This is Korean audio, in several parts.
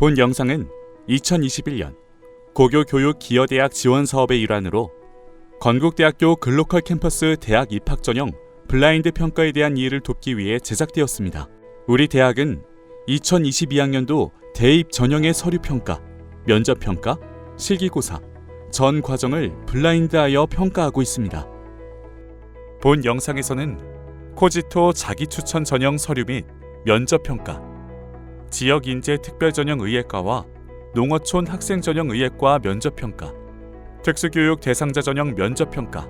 본 영상은 2021년 고교 교육 기여대학 지원 사업의 일환으로 건국대학교 글로컬 캠퍼스 대학 입학 전형 블라인드 평가에 대한 이해를 돕기 위해 제작되었습니다. 우리 대학은 2022학년도 대입 전형의 서류 평가, 면접 평가, 실기고사 전 과정을 블라인드하여 평가하고 있습니다. 본 영상에서는 코지토 자기 추천 전형 서류 및 면접 평가, 지역 인재 특별 전형 의예과와 농어촌 학생 전형 의예과 면접 평가, 특수교육 대상자 전형 면접 평가,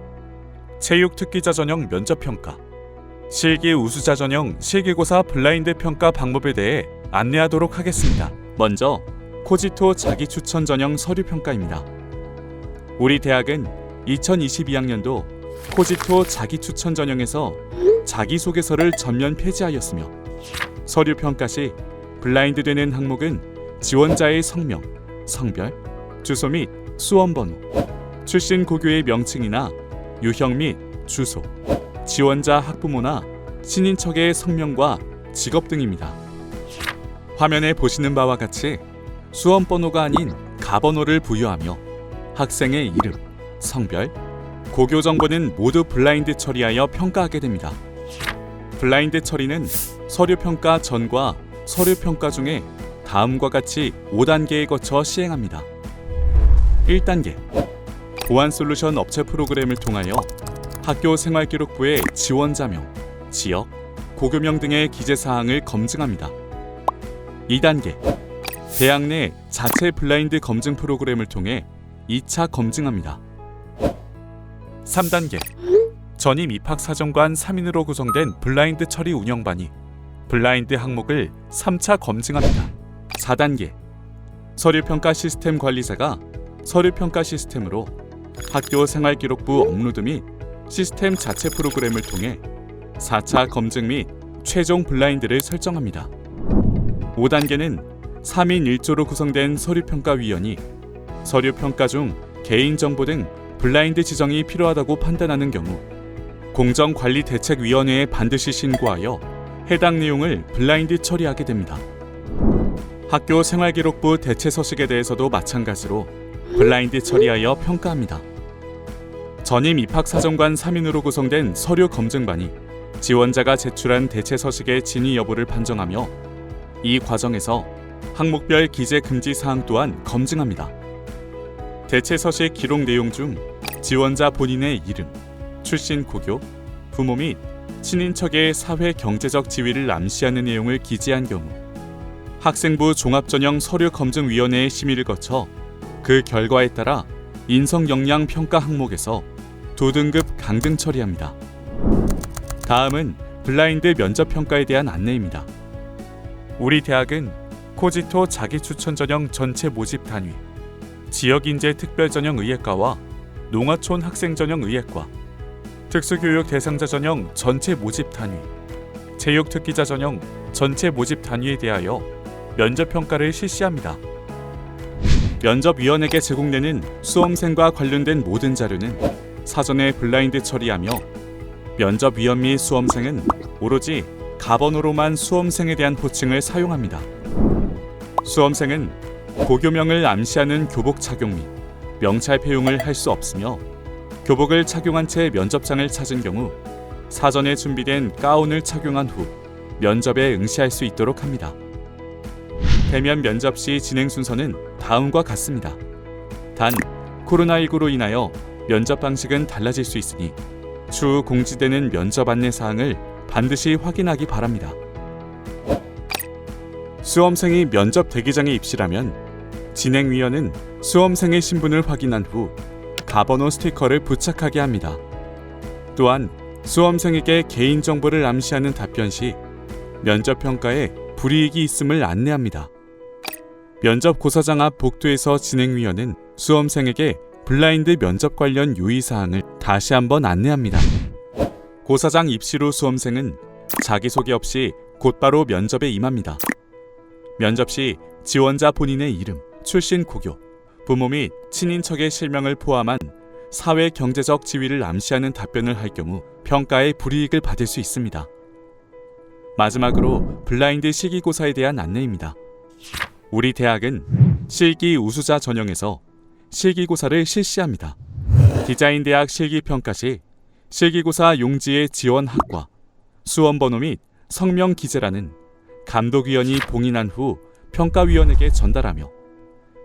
체육 특기자 전형 면접 평가, 실기 우수자 전형 실기고사 블라인드 평가 방법에 대해 안내하도록 하겠습니다. 먼저 코지토 자기 추천 전형 서류 평가입니다. 우리 대학은 2022학년도 코지토 자기 추천 전형에서 자기소개서를 전면 폐지하였으며 서류 평가 시 블라인드 되는 항목은 지원자의 성명, 성별, 주소 및 수험 번호, 출신 고교의 명칭이나 유형 및 주소, 지원자 학부모나 친인척의 성명과 직업 등입니다. 화면에 보시는 바와 같이 수험 번호가 아닌 가번호를 부여하며 학생의 이름, 성별, 고교 정보는 모두 블라인드 처리하여 평가하게 됩니다. 블라인드 처리는 서류 평가 전과 서류 평가 중에 다음과 같이 5단계에 거쳐 시행합니다. 1단계 보안 솔루션 업체 프로그램을 통하여 학교 생활기록부의 지원자명, 지역, 고교명 등의 기재 사항을 검증합니다. 2단계 대학 내 자체 블라인드 검증 프로그램을 통해 2차 검증합니다. 3단계 전임 입학 사정관 3인으로 구성된 블라인드 처리 운영반이 블라인드 항목을 3차 검증합니다. 4단계 서류 평가 시스템 관리사가 서류 평가 시스템으로 학교 생활기록부 업로드 및 시스템 자체 프로그램을 통해 4차 검증 및 최종 블라인드를 설정합니다. 5단계는 3인 1조로 구성된 서류평가위원이 서류평가 중 개인정보 등 블라인드 지정이 필요하다고 판단하는 경우 공정관리대책위원회에 반드시 신고하여 해당 내용을 블라인드 처리하게 됩니다. 학교 생활기록부 대체 서식에 대해서도 마찬가지로 블라인드 처리하여 평가합니다. 전임 입학사정관 3인으로 구성된 서류 검증반이 지원자가 제출한 대체 서식의 진위 여부를 판정하며 이 과정에서 항목별 기재 금지 사항 또한 검증합니다. 대체 서식 기록 내용 중 지원자 본인의 이름, 출신 고교, 부모 및 친인척의 사회 경제적 지위를 암시하는 내용을 기재한 경우 학생부 종합전형 서류검증위원회의 심의를 거쳐 그 결과에 따라 인성 역량 평가 항목에서 도등급 강등 처리합니다. 다음은 블라인드 면접 평가에 대한 안내입니다. 우리 대학은 코지토 자기 추천 전형 전체 모집 단위, 지역 인재 특별 전형 의예과와 농어촌 학생 전형 의예과, 특수교육 대상자 전형 전체 모집 단위, 체육 특기자 전형 전체 모집 단위에 대하여 면접 평가를 실시합니다. 면접위원에게 제공되는 수험생과 관련된 모든 자료는 사전에 블라인드 처리하며 면접위원 및 수험생은 오로지 가번호로만 수험생에 대한 호칭을 사용합니다. 수험생은 고교명을 암시하는 교복 착용 및 명찰 폐용을 할 수 없으며 교복을 착용한 채 면접장을 찾은 경우 사전에 준비된 가운을 착용한 후 면접에 응시할 수 있도록 합니다. 대면 면접 시 진행 순서는 다음과 같습니다. 단 코로나19로 인하여 면접 방식은 달라질 수 있으니 추후 공지되는 면접 안내 사항을 반드시 확인하기 바랍니다. 수험생이 면접 대기장에 입실하면 진행위원은 수험생의 신분을 확인한 후 가번호 스티커를 부착하게 합니다. 또한 수험생에게 개인정보를 암시하는 답변 시 면접 평가에 불이익이 있음을 안내합니다. 면접 고사장 앞 복도에서 진행위원은 수험생에게 블라인드 면접 관련 유의사항을 다시 한번 안내합니다. 고사장 후 수험생은 자기소개 없이 곧바로 면접에 임합니다. 면접 시 지원자 본인의 이름, 출신 고교, 부모 및 친인척의 실명을 포함한 사회 경제적 지위를 암시하는 답변을 할 경우 평가에 불이익을 받을 수 있습니다. 마지막으로 블라인드 시기고사에 대한 안내입니다. 우리 대학은 실기 우수자 전형에서 실기고사를 실시합니다. 디자인 대학 실기 평가 시 실기고사 용지의 지원 학과, 수험 번호 및 성명 기재라는 감독위원이 봉인한 후 평가위원에게 전달하며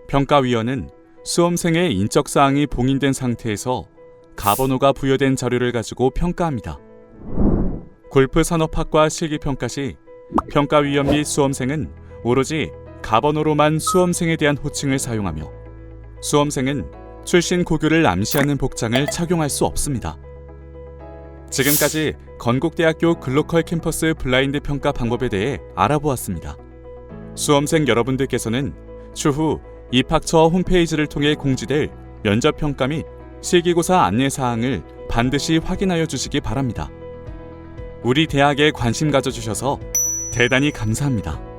평가위원은 수험생의 인적 사항이 봉인된 상태에서 가번호가 부여된 자료를 가지고 평가합니다. 골프 산업학과 실기평가 시 평가위원 및 수험생은 오로지 가번호로만 수험생에 대한 호칭을 사용하며 수험생은 출신 고교를 암시하는 복장을 착용할 수 없습니다. 지금까지 건국대학교 글로컬 캠퍼스 블라인드 평가 방법에 대해 알아보았습니다. 수험생 여러분들께서는 추후 입학처 홈페이지를 통해 공지될 면접 평가 및 실기고사 안내 사항을 반드시 확인하여 주시기 바랍니다. 우리 대학에 관심 가져주셔서 대단히 감사합니다.